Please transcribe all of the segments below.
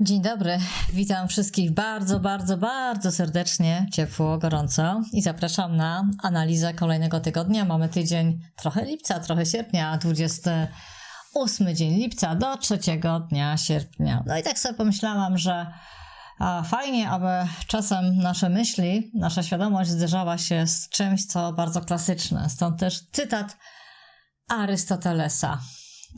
Dzień dobry, witam wszystkich bardzo, bardzo, bardzo serdecznie, ciepło, gorąco i zapraszam na analizę kolejnego tygodnia. Mamy tydzień trochę lipca, trochę sierpnia, 28 dzień lipca do trzeciego dnia sierpnia. No i tak sobie pomyślałam, że fajnie, aby czasem nasze myśli, nasza świadomość zderzała się z czymś, co bardzo klasyczne. Stąd też cytat Arystotelesa.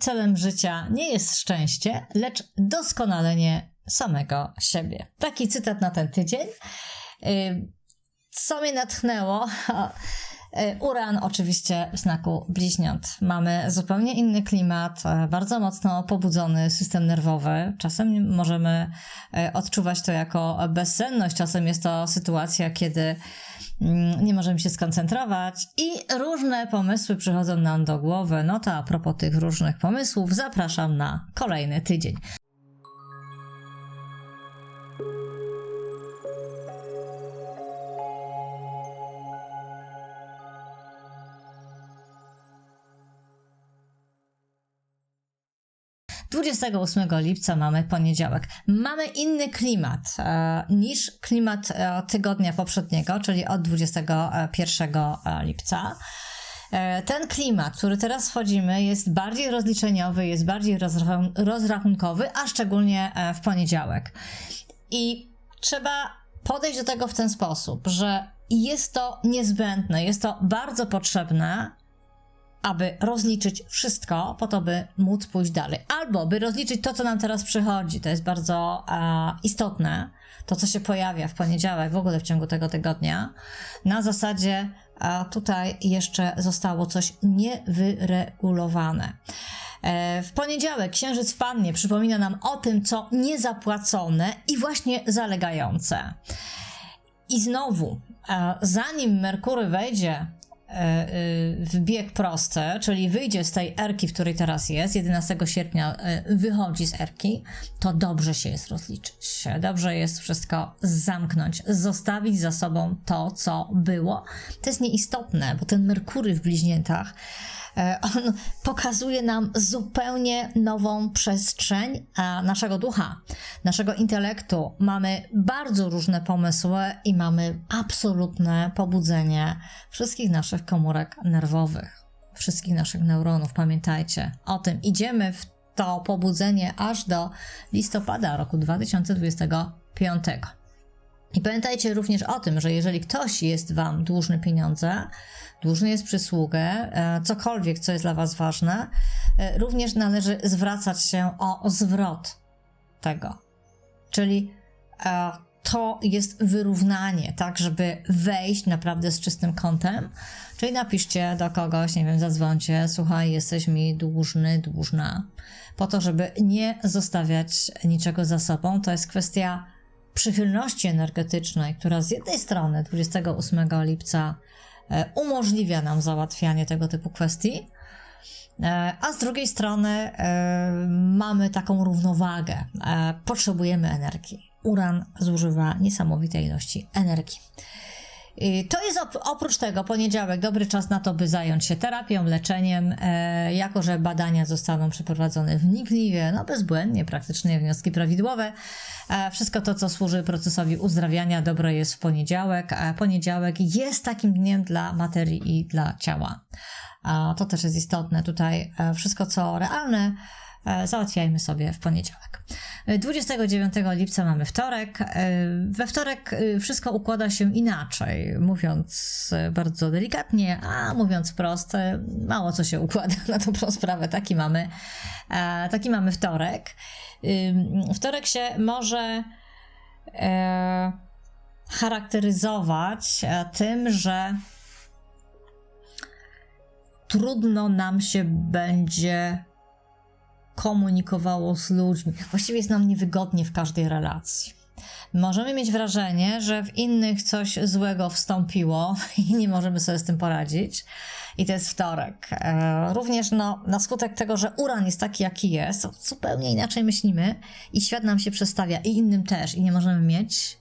Celem życia nie jest szczęście, lecz doskonalenie samego siebie. Taki cytat na ten tydzień. Y, co mnie natchnęło? Y, Uran oczywiście w znaku bliźniąt. Mamy zupełnie inny klimat, y, bardzo mocno pobudzony system nerwowy. Czasem możemy odczuwać to jako bezsenność, czasem jest to sytuacja, kiedy nie możemy się skoncentrować i różne pomysły przychodzą nam do głowy. No to a propos tych różnych pomysłów, zapraszam na kolejny tydzień. 28 lipca mamy poniedziałek. Mamy inny klimat e, niż klimat e, tygodnia poprzedniego, czyli od 21 e, lipca. E, ten klimat, który teraz wchodzimy, jest bardziej rozliczeniowy, jest bardziej rozrachun rozrachunkowy, a szczególnie e, w poniedziałek. I trzeba podejść do tego w ten sposób, że jest to niezbędne, jest to bardzo potrzebne, aby rozliczyć wszystko, po to, by móc pójść dalej. Albo by rozliczyć to, co nam teraz przychodzi. To jest bardzo e, istotne. To, co się pojawia w poniedziałek, w ogóle w ciągu tego tygodnia. Na zasadzie e, tutaj jeszcze zostało coś niewyregulowane. E, w poniedziałek księżyc wpadnie, przypomina nam o tym, co niezapłacone i właśnie zalegające. I znowu, e, zanim Merkury wejdzie w bieg prosty, czyli wyjdzie z tej erki, w której teraz jest, 11 sierpnia e, wychodzi z erki, to dobrze się jest rozliczyć. Dobrze jest wszystko zamknąć, zostawić za sobą to, co było. To jest nieistotne, bo ten Merkury w bliźniętach E, on pokazuje nam zupełnie nową przestrzeń naszego ducha, naszego intelektu. Mamy bardzo różne pomysły i mamy absolutne pobudzenie wszystkich naszych komórek nerwowych, wszystkich naszych neuronów. Pamiętajcie o tym. Idziemy w to pobudzenie aż do listopada roku 2025. I pamiętajcie również o tym, że jeżeli ktoś jest Wam dłużny pieniądze, dłużny jest przysługę, e, cokolwiek, co jest dla Was ważne, e, również należy zwracać się o zwrot tego. Czyli e, to jest wyrównanie, tak, żeby wejść naprawdę z czystym kątem. Czyli napiszcie do kogoś, nie wiem, zadzwońcie, słuchaj, jesteś mi dłużny, dłużna, po to, żeby nie zostawiać niczego za sobą. To jest kwestia przychylności energetycznej, która z jednej strony 28 lipca e, umożliwia nam załatwianie tego typu kwestii, e, a z drugiej strony e, mamy taką równowagę. Potrzebujemy energii. Uran zużywa niesamowite ilości energii. To jest oprócz tego poniedziałek dobry czas na to, by zająć się terapią, leczeniem, e, jako że badania zostaną przeprowadzone wnikliwie, no bezbłędnie, praktycznie wnioski prawidłowe. E, wszystko to, co służy procesowi uzdrawiania, dobre jest w poniedziałek. A poniedziałek jest takim dniem dla materii i dla ciała. To też jest istotne tutaj. E, wszystko, co realne, E, załatwiajmy sobie w poniedziałek. 29 lipca mamy wtorek. E, we wtorek e, wszystko układa się inaczej, mówiąc bardzo delikatnie, a mówiąc wprost, mało co się układa na dobrą sprawę. Taki mamy, taki mamy wtorek. Wtorek się może charakteryzować tym, że trudno nam się będzie komunikowało z ludźmi. Właściwie jest nam niewygodnie w każdej relacji. Możemy mieć wrażenie, że w innych coś złego wstąpiło i nie możemy sobie z tym poradzić. I to jest wtorek. E, również no, na skutek tego, że uran jest taki, jaki jest, zupełnie inaczej myślimy i świat nam się przestawia i innym też i nie możemy mieć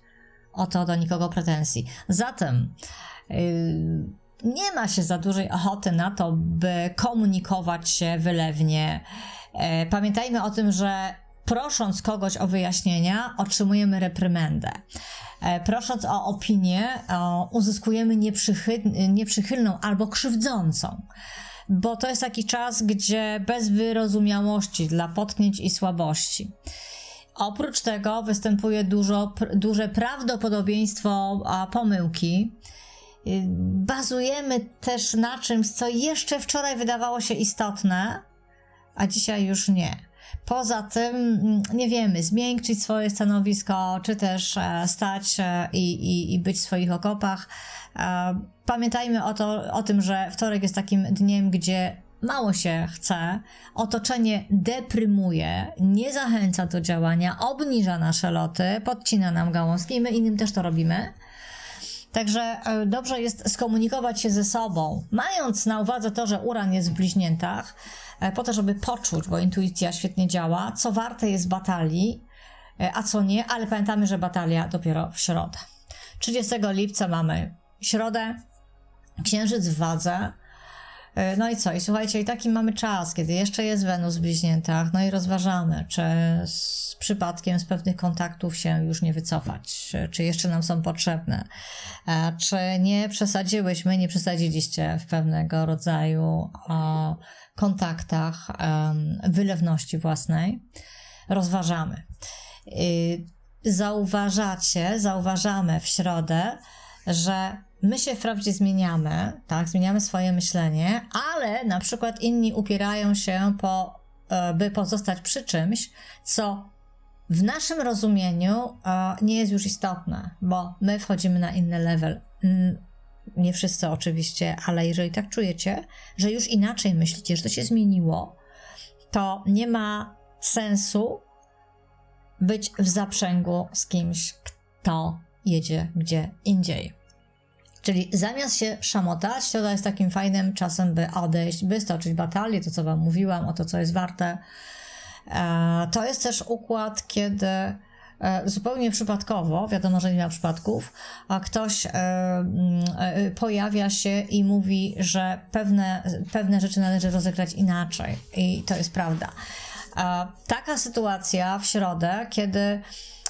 o to do nikogo pretensji. Zatem yy, nie ma się za dużej ochoty na to, by komunikować się wylewnie, pamiętajmy o tym, że prosząc kogoś o wyjaśnienia, otrzymujemy reprymendę. E, prosząc o opinię, uzyskujemy nieprzychy- nieprzychylną albo krzywdzącą. Bo to jest taki czas, gdzie bez wyrozumiałości dla potknięć i słabości. Oprócz tego występuje dużo, duże prawdopodobieństwo pomyłki. Y, Bazujemy też na czymś, co jeszcze wczoraj wydawało się istotne, a dzisiaj już nie. Poza tym mm, nie wiemy, zmiękczyć swoje stanowisko, czy też e, stać e, i, i, i być w swoich okopach. E, Pamiętajmy o, to, o tym, że wtorek jest takim dniem, gdzie mało się chce, otoczenie deprymuje, nie zachęca do działania, obniża nasze loty, podcina nam gałązki i my innym też to robimy. Także e, dobrze jest skomunikować się ze sobą, mając na uwadze to, że uran jest w bliźniętach, e, po to, żeby poczuć, bo intuicja świetnie działa, co warte jest batalii, e, a co nie, ale pamiętamy, że batalia dopiero w środę. 30 lipca mamy środę, księżyc w wadze. E, No i co? I słuchajcie, i taki mamy czas, kiedy jeszcze jest Wenus w bliźniętach, no i rozważamy, czy z przypadkiem z pewnych kontaktów się już nie wycofać, czy- jeszcze nam są potrzebne, e, czy nie przesadziłyśmy, nie przesadziliście w pewnego rodzaju o, kontaktach wylewności własnej. Rozważamy. Zauważacie, zauważamy w środę, że my się wprawdzie zmieniamy, tak, zmieniamy swoje myślenie, ale na przykład inni upierają się po, e, by pozostać przy czymś, co w naszym rozumieniu e, nie jest już istotne, bo my wchodzimy na inny level. Mm, Nie wszyscy oczywiście, ale jeżeli tak czujecie, że już inaczej myślicie, że to się zmieniło, to nie ma sensu być w zaprzęgu z kimś, kto jedzie gdzie indziej. Czyli zamiast się szamotać, to jest takim fajnym czasem, by odejść, by stoczyć batalię, to co Wam mówiłam, o to, co jest warte. E, To jest też układ, kiedy e, zupełnie przypadkowo, wiadomo, że nie ma przypadków, a ktoś e, mm, pojawia się i mówi, że pewne, pewne rzeczy należy rozegrać inaczej. I to jest prawda. Taka sytuacja w środę, kiedy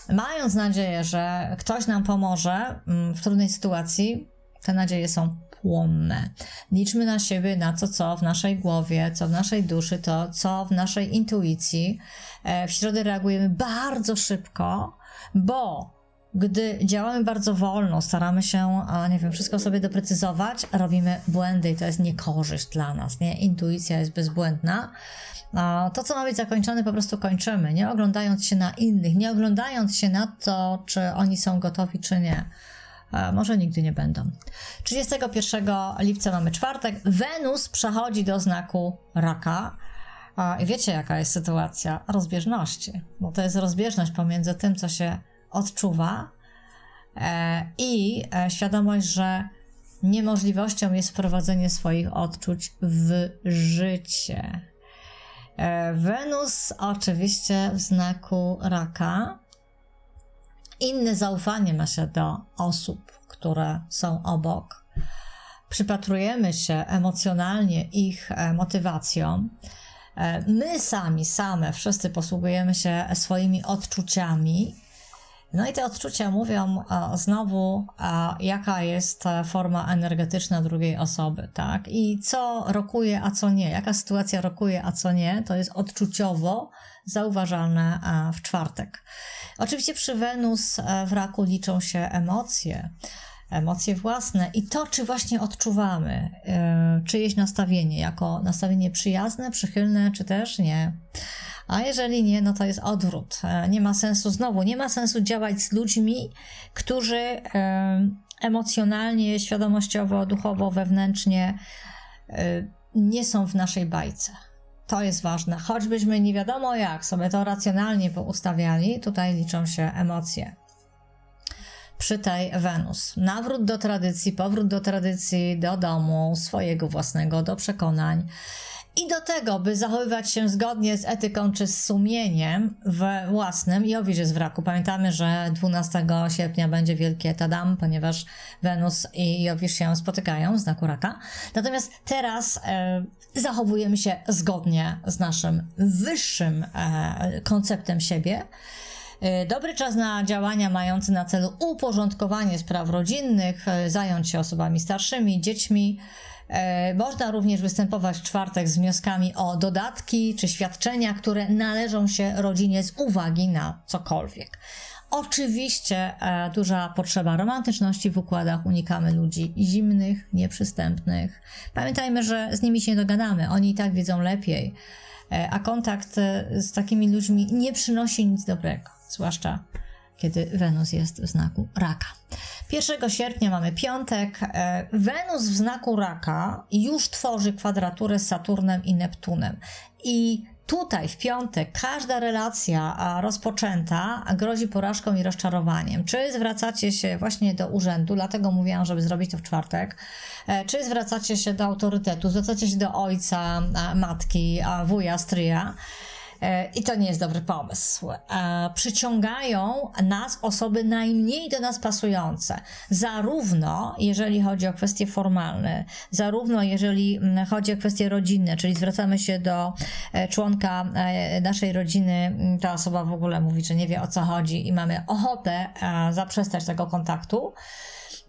mając nadzieję, że ktoś nam pomoże mm, w trudnej sytuacji, te nadzieje są płonne. Liczmy na siebie, na to, co w naszej głowie, co w naszej duszy, to, co w naszej intuicji. E, W środę reagujemy bardzo szybko, bo gdy działamy bardzo wolno, staramy się, nie wiem, wszystko sobie doprecyzować, robimy błędy i to jest niekorzyść dla nas, nie? Intuicja jest bezbłędna. To, co ma być zakończone, po prostu kończymy, nie oglądając się na innych, nie oglądając się na to, czy oni są gotowi, czy nie. Może nigdy nie będą. 31 lipca mamy czwartek. Wenus przechodzi do znaku raka. I wiecie, jaka jest sytuacja rozbieżności, bo to jest rozbieżność pomiędzy tym, co się odczuwa e, i e, świadomość, że niemożliwością jest wprowadzenie swoich odczuć w życie. E, Wenus oczywiście w znaku raka. Inne zaufanie ma się do osób, które są obok. Przypatrujemy się emocjonalnie ich motywacjom. My sami, same, wszyscy posługujemy się swoimi odczuciami. No i te odczucia mówią e, znowu, e, jaka jest e, forma energetyczna drugiej osoby, tak? I co rokuje, a co nie. Jaka sytuacja rokuje, a co nie, to jest odczuciowo zauważalne e, w czwartek. Oczywiście przy Wenus w raku liczą się emocje, emocje własne i to, czy właśnie odczuwamy e, czyjeś nastawienie, jako nastawienie przyjazne, przychylne, czy też nie. A jeżeli nie, no to jest odwrót. E, Nie ma sensu, znowu, nie ma sensu działać z ludźmi, którzy e, emocjonalnie, świadomościowo, duchowo, wewnętrznie e, nie są w naszej bajce. To jest ważne. Choćbyśmy nie wiadomo jak sobie to racjonalnie poustawiali, tutaj liczą się emocje. Przy tej Wenus. Nawrót do tradycji, powrót do tradycji, do domu swojego własnego, do przekonań. I do tego, by zachowywać się zgodnie z etyką czy z sumieniem we własnym, Jowisz jest w raku. Pamiętamy, że 12 sierpnia będzie wielkie tadam, ponieważ Wenus i Jowisz się spotykają, znaku raka. Natomiast teraz e, zachowujemy się zgodnie z naszym wyższym e, konceptem siebie. E, Dobry czas na działania mające na celu uporządkowanie spraw rodzinnych, e, zająć się osobami starszymi, dziećmi. E, Można również występować w czwartek z wnioskami o dodatki czy świadczenia, które należą się rodzinie z uwagi na cokolwiek. Oczywiście e, duża potrzeba romantyczności w układach. Unikamy ludzi zimnych, nieprzystępnych. Pamiętajmy, że z nimi się dogadamy. Oni i tak wiedzą lepiej. E, a kontakt z takimi ludźmi nie przynosi nic dobrego. Zwłaszcza kiedy Wenus jest w znaku raka. 1 sierpnia mamy piątek. E, Wenus w znaku raka już tworzy kwadraturę z Saturnem i Neptunem. I tutaj w piątek każda relacja rozpoczęta grozi porażką i rozczarowaniem. Czy zwracacie się właśnie do urzędu, dlatego mówiłam, żeby zrobić to w czwartek, e, czy zwracacie się do autorytetu, zwracacie się do ojca, matki, wuja, stryja, I to nie jest dobry pomysł. E, Przyciągają nas osoby najmniej do nas pasujące. Zarówno jeżeli chodzi o kwestie formalne, zarówno jeżeli mm, chodzi o kwestie rodzinne, czyli zwracamy się do e, członka e, naszej rodziny, mm, ta osoba w ogóle mówi, że nie wie o co chodzi i mamy ochotę e, zaprzestać tego kontaktu.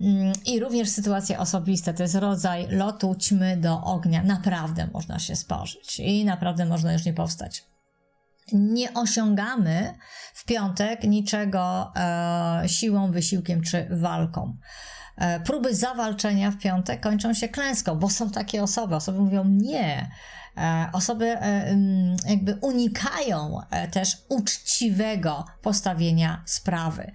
Mm, I również sytuacje osobiste, to jest rodzaj lotu ćmy do ognia. Naprawdę można się spożyć i naprawdę można już nie powstać nie osiągamy w piątek niczego e, siłą, wysiłkiem czy walką. E, próby zawalczenia w piątek kończą się klęską, bo są takie osoby. Osoby mówią nie. E, osoby e, jakby unikają e, też uczciwego postawienia sprawy.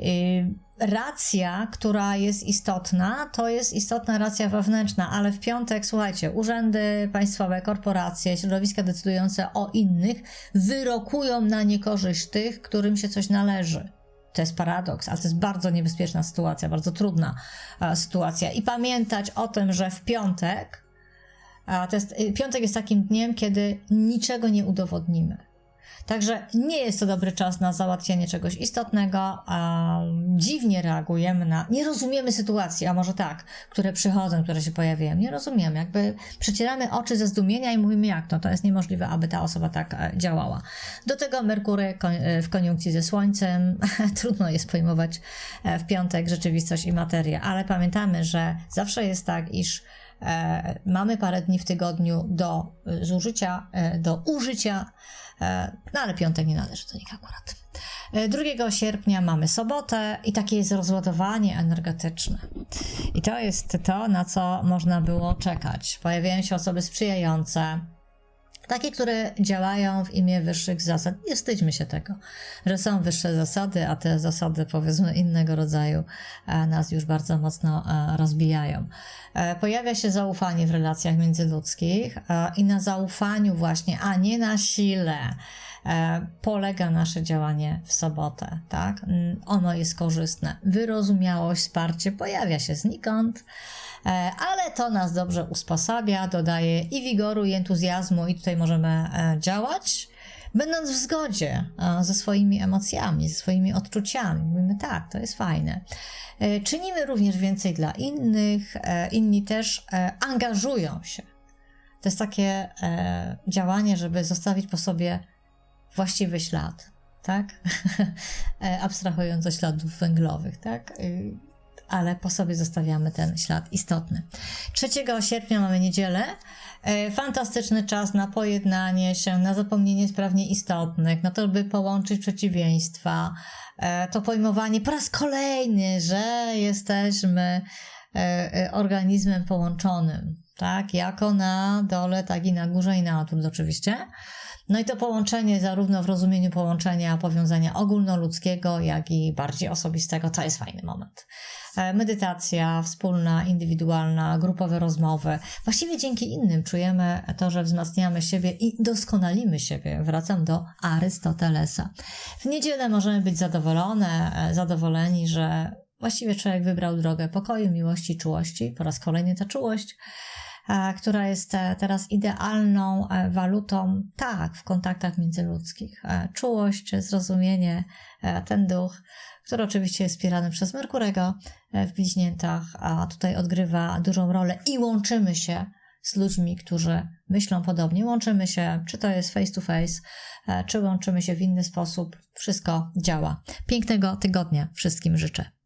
Y, racja, która jest istotna, to jest istotna racja wewnętrzna, ale w piątek, słuchajcie, urzędy państwowe, korporacje, środowiska decydujące o innych wyrokują na niekorzyść tych, którym się coś należy. To jest paradoks, ale to jest bardzo niebezpieczna sytuacja, bardzo trudna e, sytuacja. I pamiętać o tym, że w piątek, a to jest, y, piątek jest takim dniem, kiedy niczego nie udowodnimy. Także nie jest to dobry czas na załatwianie czegoś istotnego, a dziwnie reagujemy na, nie rozumiemy sytuacji, a może tak, które przychodzą, które się pojawiają, nie rozumiemy, jakby przecieramy oczy ze zdumienia i mówimy jak to, to jest niemożliwe, aby ta osoba tak e, działała. Do tego Merkury kon- e, w koniunkcji ze Słońcem, trudno jest pojmować e, w piątek rzeczywistość i materię, ale pamiętamy, że zawsze jest tak, iż mamy parę dni w tygodniu do e, zużycia, e, do użycia, e, no ale piątek nie należy do nich akurat. E, 2 sierpnia mamy sobotę i takie jest rozładowanie energetyczne. I to jest to, na co można było czekać. Pojawiają się osoby sprzyjające, takie, które działają w imię wyższych zasad. Nie wstydźmy się tego, że są wyższe zasady, a te zasady, powiedzmy, innego rodzaju e, nas już bardzo mocno e, rozbijają. E, Pojawia się zaufanie w relacjach międzyludzkich e, i na zaufaniu właśnie, a nie na sile e, polega nasze działanie w sobotę, tak? Mm, Ono jest korzystne. Wyrozumiałość, wsparcie pojawia się znikąd, ale to nas dobrze usposabia, dodaje i wigoru, i entuzjazmu, i tutaj możemy działać. Będąc w zgodzie ze swoimi emocjami, ze swoimi odczuciami, mówimy tak, to jest fajne. E, Czynimy również więcej dla innych, e, inni też e, angażują się. To jest takie działanie, żeby zostawić po sobie właściwy ślad, tak? Abstrahując od śladów węglowych, tak? Ale po sobie zostawiamy ten ślad istotny. 3 sierpnia mamy niedzielę. E, Fantastyczny czas na pojednanie się, na zapomnienie spraw nieistotnych, na to, by połączyć przeciwieństwa. E, To pojmowanie po raz kolejny, że jesteśmy e, organizmem połączonym, tak? Jako na dole, tak i na górze i na odwrót oczywiście. No i to połączenie, zarówno w rozumieniu połączenia powiązania ogólnoludzkiego, jak i bardziej osobistego, to jest fajny moment. E, Medytacja wspólna, indywidualna, grupowe rozmowy. Właściwie dzięki innym czujemy to, że wzmacniamy siebie i doskonalimy siebie. Wracam do Arystotelesa. W niedzielę możemy być zadowolone, e, zadowoleni, że właściwie człowiek wybrał drogę pokoju, miłości, czułości. Po raz kolejny ta czułość. E, która jest e, teraz idealną e, walutą, tak, w kontaktach międzyludzkich. Czułość, zrozumienie, ten duch, który oczywiście jest wspierany przez Merkurego w bliźniętach, a tutaj odgrywa dużą rolę i łączymy się z ludźmi, którzy myślą podobnie. Łączymy się, czy to jest face to face, czy łączymy się w inny sposób. Wszystko działa. Pięknego tygodnia wszystkim życzę.